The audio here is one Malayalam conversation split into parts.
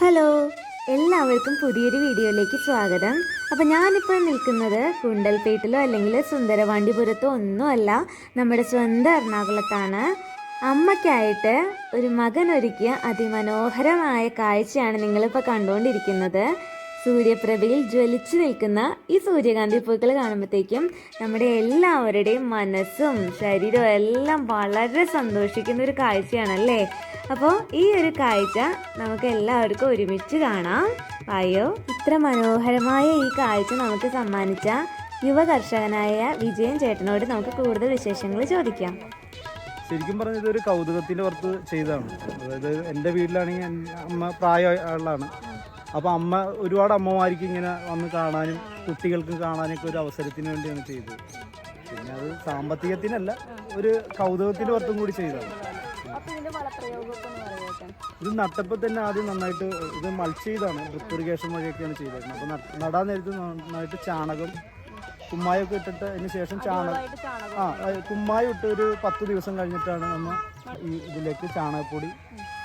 ഹലോ എല്ലാവർക്കും പുതിയൊരു വീഡിയോയിലേക്ക് സ്വാഗതം. അപ്പം ഞാനിപ്പോൾ നിൽക്കുന്നത് കുണ്ടൽപേട്ടിലോ അല്ലെങ്കിൽ സുന്ദരവാണ്ടിപുരത്തോ ഒന്നുമല്ല നമ്മുടെ സ്വന്തം എറണാകുളത്താണ്. അമ്മയ്ക്കായിട്ട് ഒരു മകൻ ഒരുക്കിയ അതിമനോഹരമായ കാഴ്ചയാണ് നിങ്ങളിപ്പോൾ കണ്ടുകൊണ്ടിരിക്കുന്നത്. സൂര്യപ്രഭയിൽ ജ്വലിച്ചു നിൽക്കുന്ന ഈ സൂര്യകാന്തി പൂക്കൾ കാണുമ്പോഴത്തേക്കും നമ്മുടെ എല്ലാവരുടെയും മനസ്സും ശരീരവും എല്ലാം വളരെ സന്തോഷിക്കുന്ന ഒരു കാഴ്ചയാണല്ലേ? അപ്പോൾ ഈ ഒരു കാഴ്ച നമുക്ക് എല്ലാവർക്കും ഒരുമിച്ച് കാണാം. അയ്യോ ഇത്ര മനോഹരമായ ഈ കാഴ്ച നമുക്ക് സമ്മാനിച്ച യുവ കർഷകനായ വിജയൻ ചേട്ടനോട് നമുക്ക് കൂടുതൽ വിശേഷങ്ങൾ ചോദിക്കാം. ശരിക്കും പറഞ്ഞ ഇതൊരു കൗതുകത്തിന്റെ പുറത്ത് ചെയ്തതാണ്. അതായത് എന്റെ വീട്ടിലാണെങ്കിൽ അമ്മ പ്രായമുള്ളതാണ് അപ്പോൾ അമ്മ ഒരുപാട് അമ്മമാർക്ക് ഇങ്ങനെ വന്ന് കാണാനും കുട്ടികൾക്ക് കാണാനൊക്കെ ഒരു അവസരത്തിന് വേണ്ടിയാണ് ചെയ്തത്. പിന്നെ അത് സാമ്പത്തികത്തിനല്ല ഒരു കൗതുകത്തിന്റെ പുറത്തും കൂടി ചെയ്തതാണ്. ഇത് നട്ടപ്പോൾ തന്നെ ആദ്യം നന്നായിട്ട് ഇത് മൾച്ച് ചെയ്താണ് ഡ്രിപ്പ് ഇറിഗേഷൻ വഴിയൊക്കെയാണ് ചെയ്തേക്കുന്നത്. അപ്പോൾ നടാൻ നേരത്ത് നന്നായിട്ട് ചാണകം കുമ്മായൊക്കെ ഇട്ടിട്ട് അതിന് ശേഷം ചാണകം. ആ കുമ്മായി ഇട്ട് ഒരു പത്ത് ദിവസം കഴിഞ്ഞിട്ടാണ് നമ്മൾ ഈ ഇതിലേക്ക് ചാണകപ്പൊടി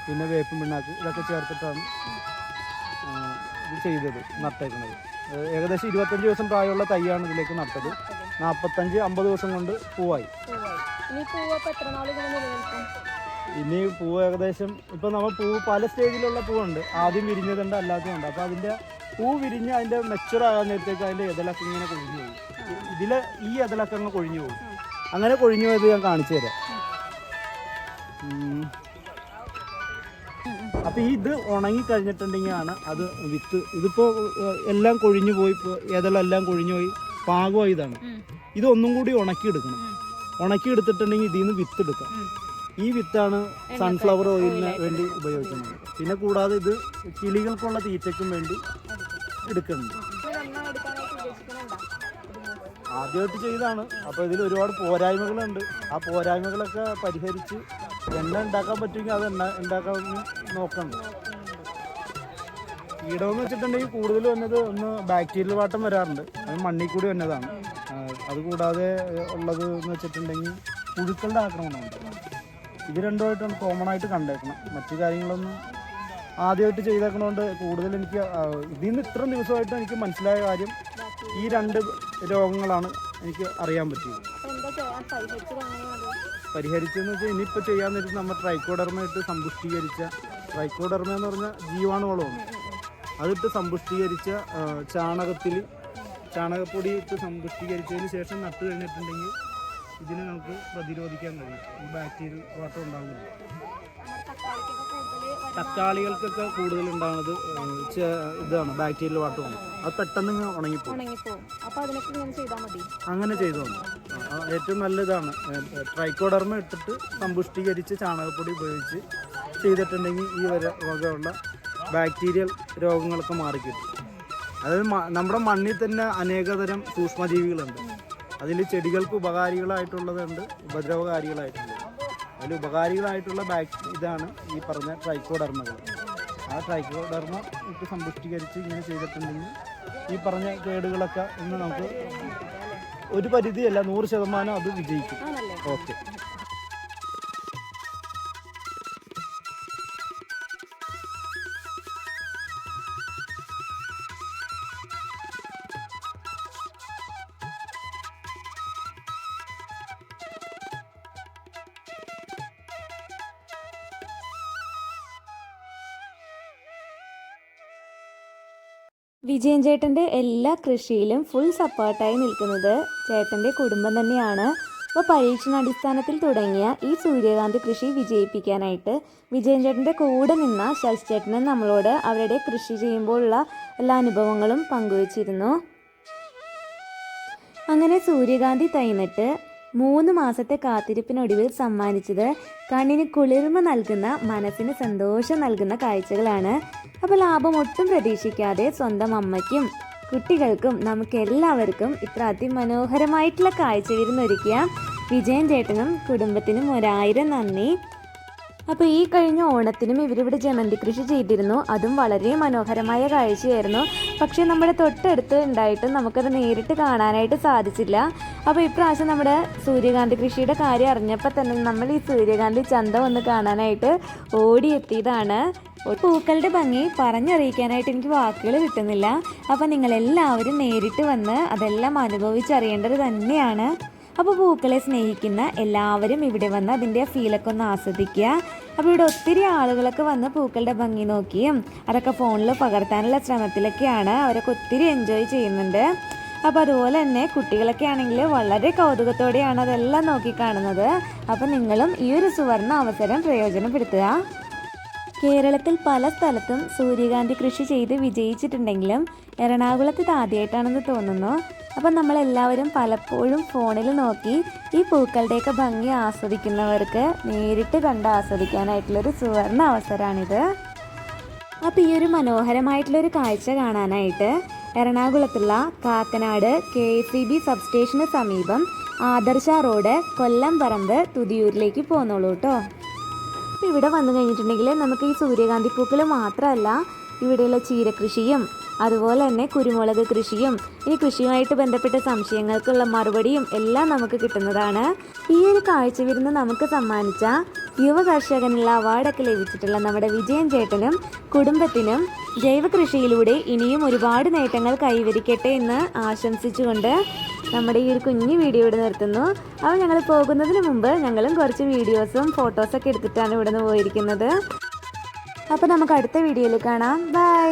പിന്നെ വേപ്പും പിണ്ണാക്ക് ഇതൊക്കെ ചേർത്തിട്ടാണ് ഇത് ചെയ്തത് നട്ടേക്കുന്നത്. ഏകദേശം ഇരുപത്തഞ്ച് ദിവസം പ്രായമുള്ള തൈയാണ് ഇതിലേക്ക് നട്ടത്. നാൽപ്പത്തഞ്ച് അമ്പത് ദിവസം കൊണ്ട് പൂവായി. ഇനി പൂവ് ഏകദേശം ഇപ്പൊ നമ്മൾ പൂവ് പല സ്റ്റേജിലുള്ള പൂവുണ്ട്. ആദ്യം വിരിഞ്ഞതുണ്ട് അല്ലാത്തതുണ്ട് അപ്പൊ അതിന്റെ പൂ വിരിഞ്ഞ് അതിന്റെ മെച്ചുർ ആകാൻ നേരത്തേക്ക് അതിന്റെ ഇതലൊക്കെ ഇങ്ങനെ കൊഴിഞ്ഞു പോകും. ഇതിലെ ഈ ഇതലൊക്കെ അങ്ങ് കൊഴിഞ്ഞു പോകും. അങ്ങനെ കൊഴിഞ്ഞു പോയത് ഞാൻ കാണിച്ചു തരാം. ഉം. അപ്പൊ ഈ ഇത് ഉണങ്ങി കഴിഞ്ഞിട്ടുണ്ടെങ്കിൽ ആണ് അത് വിത്ത്. ഇതിപ്പോൾ എല്ലാം കൊഴിഞ്ഞു പോയി ഏതെല്ലാം എല്ലാം കൊഴിഞ്ഞു പോയി പാകമായി ഇതാണ്. ഇതൊന്നും കൂടി ഉണക്കിയെടുക്കണം. ഉണക്കി എടുത്തിട്ടുണ്ടെങ്കിൽ ഇതിൽ നിന്ന് വിത്ത് എടുക്കാം. ഈ വിത്താണ് സൺഫ്ലവർ ഓയിലിന് വേണ്ടി ഉപയോഗിക്കുന്നത്. പിന്നെ കൂടാതെ ഇത് കിളികൾക്കുള്ള തീറ്റയ്ക്കും വേണ്ടി എടുക്കുന്നുണ്ട്. ആദ്യമായിട്ട് ചെയ്താണ് അപ്പോൾ ഇതിൽ ഒരുപാട് പോരായ്മകളുണ്ട്. ആ പോരായ്മകളൊക്കെ പരിഹരിച്ച് എണ്ണ ഉണ്ടാക്കാൻ പറ്റുമെങ്കിൽ അത് എണ്ണ ഉണ്ടാക്കാൻ നോക്കണം കീടമെന്ന് വെച്ചിട്ടുണ്ടെങ്കിൽ കൂടുതൽ വന്നത് ഒന്ന് ബാക്ടീരിയൽ വാട്ടം വരാറുണ്ട്. അത് മണ്ണിൽ കൂടി വന്നതാണ്. അതുകൂടാതെ ഉള്ളത് എന്ന് വെച്ചിട്ടുണ്ടെങ്കിൽ പുഴുക്കളുടെ ആക്രമണമുണ്ട് ഇത് രണ്ടുമായിട്ടാണ് കോമൺ ആയിട്ട് കണ്ടേക്കണം. മറ്റു കാര്യങ്ങളൊന്നും ആദ്യമായിട്ട് ചെയ്തേക്കണോണ്ട് കൂടുതൽ എനിക്ക് ഇതിൽ നിന്ന് ഇത്ര ദിവസമായിട്ട് എനിക്ക് മനസ്സിലായ കാര്യം ഈ രണ്ട് രോഗങ്ങളാണ് എനിക്ക് അറിയാൻ പറ്റിയത്. പരിഹരിച്ചെന്ന് വെച്ചാൽ ഇനിയിപ്പോൾ ചെയ്യാൻ വെച്ചാൽ നമ്മൾ ട്രൈക്കോഡർമായിട്ട് സമ്പുഷ്ടീകരിച്ച ട്രൈക്കോഡർമ എന്ന് പറഞ്ഞാൽ ജീവാണുവളമാണ്. അതിട്ട് സമ്പുഷ്ടീകരിച്ച ചാണകത്തിൽ ചാണകപ്പൊടി ഇട്ട് സമ്പുഷ്ടീകരിച്ചതിന് ശേഷം നട്ട് കഴിഞ്ഞിട്ടുണ്ടെങ്കിൽ ഇതിനെ നമുക്ക് പ്രതിരോധിക്കാൻ കഴിയും. ഈ ബാക്ടീരിയൽ വാട്ടം ഉണ്ടാകുന്നില്ല തക്കാളികൾക്കൊക്കെ കൂടുതൽ ഉണ്ടാകുന്നത് ഇതാണ് ബാക്ടീരിയൽ വാട്ടമാണ് അത് പെട്ടെന്ന് ഉണങ്ങിപ്പോകും അങ്ങനെ ചെയ്തോണ്ട് ഏറ്റവും നല്ലതാണ്. ട്രൈക്കോഡർമ ഇട്ടിട്ട് സമ്പുഷ്ടീകരിച്ച് ചാണകപ്പൊടി ഉപയോഗിച്ച് ചെയ്തിട്ടുണ്ടെങ്കിൽ ഈ വര വകയുള്ള ബാക്ടീരിയൽ രോഗങ്ങളൊക്കെ മാറിക്കിട്ടും. അതായത് നമ്മുടെ മണ്ണിൽ തന്നെ അനേകതരം സൂക്ഷ്മജീവികളുണ്ട്. അതിൽ ചെടികൾക്ക് ഉപകാരികളായിട്ടുള്ളതുണ്ട് ഉപദ്രവകാരികളായിട്ടുള്ളത്. അതിൽ ഉപകാരികളായിട്ടുള്ള ബാക് ഇതാണ് ഈ പറഞ്ഞ ട്രൈക്കോഡർമകൾ ആ ട്രൈക്കോഡർമ ഇട്ട് സമ്പുഷ്ടീകരിച്ച് ഇങ്ങനെ ചെയ്തിട്ടുണ്ടെങ്കിൽ ഈ പറഞ്ഞ കേടുകളൊക്കെ ഇന്ന് നമുക്ക് ഒരു പരിധിയല്ല നൂറ് ശതമാനം അത് വിജയിക്കും. ഓക്കെ വിജയൻ ചേട്ടന്റെ എല്ലാ കൃഷിയിലും ഫുൾ സപ്പോർട്ടായി നിൽക്കുന്നത് ചേട്ടന്റെ കുടുംബം തന്നെയാണ്. അപ്പോൾ പരീക്ഷണാടിസ്ഥാനത്തിൽ തുടങ്ങിയ ഈ സൂര്യകാന്തി കൃഷി വിജയിപ്പിക്കാനായിട്ട് വിജയൻ ചേട്ടന്റെ കൂടെ നിന്ന ശശി ചേട്ടനും നമ്മളോട് അവരുടെ കൃഷി ചെയ്യുമ്പോഴുള്ള എല്ലാ അനുഭവങ്ങളും പങ്കുവച്ചിരുന്നു. അങ്ങനെ സൂര്യകാന്തി തൈ മൂന്ന് മാസത്തെ കാത്തിരിപ്പിനൊടുവിൽ സമ്മാനിച്ചത് കണ്ണിന് കുളിർമ നൽകുന്ന മനസ്സിന് സന്തോഷം നൽകുന്ന കാഴ്ചകളാണ്. അപ്പോൾ ലാഭം ഒട്ടും പ്രതീക്ഷിക്കാതെ സ്വന്തം അമ്മയ്ക്കും കുട്ടികൾക്കും നമുക്ക് എല്ലാവർക്കും ഇത്ര അതിമനോഹരമായിട്ടുള്ള കാഴ്ച വിരുന്നൊരുക്കിയ വിജയൻ ചേട്ടനും കുടുംബത്തിനും ഒരായിരം നന്ദി. അപ്പോൾ ഈ കഴിഞ്ഞ ഓണത്തിനും ഇവരിവിടെ ജമന്തി കൃഷി ചെയ്തിരുന്നു. അതും വളരെ മനോഹരമായ കാഴ്ചയായിരുന്നു. പക്ഷേ നമ്മുടെ തൊട്ടടുത്ത് ഉണ്ടായിട്ടും നമുക്കത് നേരിട്ട് കാണാനായിട്ട് സാധിച്ചില്ല. അപ്പോൾ ഇപ്രാവശ്യം നമ്മുടെ സൂര്യകാന്തി കൃഷിയുടെ കാര്യം അറിഞ്ഞപ്പോൾ തന്നെ നമ്മൾ ഈ സൂര്യകാന്തി ചന്ത ഒന്ന് കാണാനായിട്ട് ഓടിയെത്തിയതാണ്. പൂക്കളുടെ ഭംഗി പറഞ്ഞറിയിക്കാനായിട്ട് എനിക്ക് വാക്കുകൾ കിട്ടുന്നില്ല. അപ്പോൾ നിങ്ങളെല്ലാവരും നേരിട്ട് വന്ന് അതെല്ലാം അനുഭവിച്ചറിയേണ്ടത് തന്നെയാണ്. അപ്പോൾ പൂക്കളെ സ്നേഹിക്കുന്ന എല്ലാവരും ഇവിടെ വന്ന് അതിന്റെ ഫീലൊക്കെ ഒന്ന് ആസ്വദിക്കുക. അപ്പോൾ ഇവിടെ ഒത്തിരി ആളുകളൊക്കെ വന്ന് പൂക്കളുടെ ഭംഗി നോക്കിയും അതൊക്കെ ഫോണിൽ പകർത്താനുള്ള ശ്രമത്തിലൊക്കെയാണ് അവരൊക്കെ ഒത്തിരി എൻജോയ് ചെയ്യുന്നുണ്ട്. അപ്പോൾ അതുപോലെ തന്നെ കുട്ടികളൊക്കെ ആണെങ്കിൽ വളരെ കൗതുകത്തോടെയാണ് അതെല്ലാം നോക്കിക്കാണുന്നത് അപ്പോൾ നിങ്ങളും ഈ ഒരു സുവർണ അവസരം പ്രയോജനപ്പെടുത്തുക. കേരളത്തിൽ പല സ്ഥലത്തും സൂര്യകാന്തി കൃഷി ചെയ്ത് വിജയിച്ചിട്ടുണ്ടെങ്കിലും എറണാകുളത്ത് ഇത് ആദ്യമായിട്ടാണെന്ന് തോന്നുന്നു. അപ്പം നമ്മളെല്ലാവരും പലപ്പോഴും ഫോണിൽ നോക്കി ഈ പൂക്കളുടെയൊക്കെ ഭംഗി ആസ്വദിക്കുന്നവർക്ക് നേരിട്ട് കണ്ട് ആസ്വദിക്കാനായിട്ടുള്ളൊരു സുവർണ അവസരമാണിത് അപ്പോൾ ഈ ഒരു മനോഹരമായിട്ടുള്ളൊരു കാഴ്ച കാണാനായിട്ട് എറണാകുളത്തുള്ള കാക്കനാട് കെ സി ബി സബ്സ്റ്റേഷന് സമീപം ആദർശ റോഡ് കൊല്ലം പറമ്പ് തുതിയൂരിലേക്ക് പോന്നോളൂ കേട്ടോ. ഇവിടെ വന്നു കഴിഞ്ഞിട്ടുണ്ടെങ്കിൽ നമുക്ക് ഈ സൂര്യകാന്തി പൂക്കൾ മാത്രമല്ല ഇവിടെയുള്ള ചീരകൃഷിയും അതുപോലെ തന്നെ കുരുമുളക് കൃഷിയും. ഈ കൃഷിയുമായിട്ട് ബന്ധപ്പെട്ട സംശയങ്ങൾക്കുള്ള മറുപടിയും എല്ലാം നമുക്ക് കിട്ടുന്നതാണ്. ഈ ഒരു കാഴ്ച വിരുന്ന് നമുക്ക് സമ്മാനിച്ച യുവ കർഷകനുള്ള അവാർഡൊക്കെ ലഭിച്ചിട്ടുള്ള നമ്മുടെ വിജയൻ ചേട്ടനും കുടുംബത്തിനും ജൈവ കൃഷിയിലൂടെ ഇനിയും ഒരുപാട് നേട്ടങ്ങൾ കൈവരിക്കട്ടെ എന്ന് ആശംസിച്ചുകൊണ്ട് നമ്മുടെ ഈ ഒരു കുഞ്ഞു വീഡിയോ ഇവിടെ നിർത്തുന്നു. അപ്പോൾ ഞങ്ങൾ പോകുന്നതിന് മുമ്പ് ഞങ്ങളും കുറച്ച് വീഡിയോസും ഫോട്ടോസൊക്കെ എടുത്തിട്ടാണ് ഇവിടെ നിന്ന് പോയിരിക്കുന്നത്. അപ്പോൾ നമുക്ക് അടുത്ത വീഡിയോയിൽ കാണാം. ബൈ.